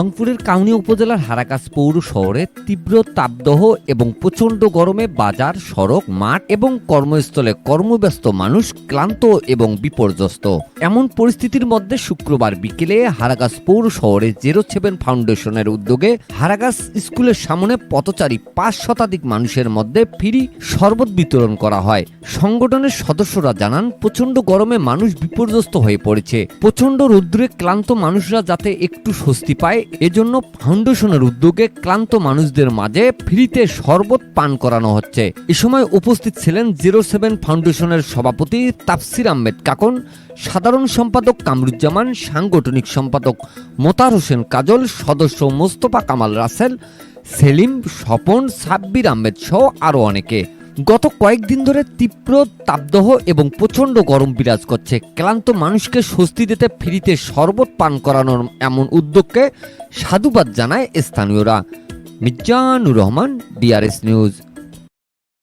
রংপুরের কাউনি উপজেলার হারাকাস পৌর শহরে তীব্র তাপদহ এবং প্রচণ্ড গরমে বাজার, সড়ক, মাঠ এবং কর্মস্থলে কর্মব্যস্ত মানুষ ক্লান্ত এবং বিপর্যস্ত। এমন পরিস্থিতির মধ্যে শুক্রবার বিকেলে হারাগাস পৌর শহরে জিরো সেভেন ফাউন্ডেশনের উদ্যোগে হারাগাস স্কুলের সামনে পথচারী পাঁচ শতাধিক মানুষের মধ্যে ফ্রি শরবত বিতরণ করা হয়। সংগঠনের সদস্যরা জানান, প্রচণ্ড গরমে মানুষ বিপর্যস্ত হয়ে পড়েছে। প্রচণ্ড রৌদ্রে ক্লান্ত মানুষরা যাতে একটু স্বস্তি পায় এজন্য ফাউন্ডেশনের উদ্যোগে ক্লান্ত মানুষদের মাঝে ফ্রিতে শরবত পান করানো হচ্ছে। এ সময় উপস্থিত ছিলেন জিরো সেভেন ফাউন্ডেশনের সভাপতি তাফসির আহমেদ কাকন, সাধারণ সম্পাদক কামরুজ্জামান, সাংগঠনিক সম্পাদক মোতার হোসেন কাজল, সদস্য মোস্তফা কামাল রাসেল, সেলিম, স্বপন, সাব্বির আহমেদ সহ আরও অনেকে। গত কয়েকদিন ধরে তীব্র তাপদহ এবং প্রচণ্ড গরম বিরাজ করছে। ক্লান্ত মানুষকে স্বস্তি দিতে ফ্রিতে শরবত পান করানোর এমন উদ্যোগকে সাধুবাদ জানায় স্থানীয়রা। মির্জানুর রহমান ডিআরএস নিউজ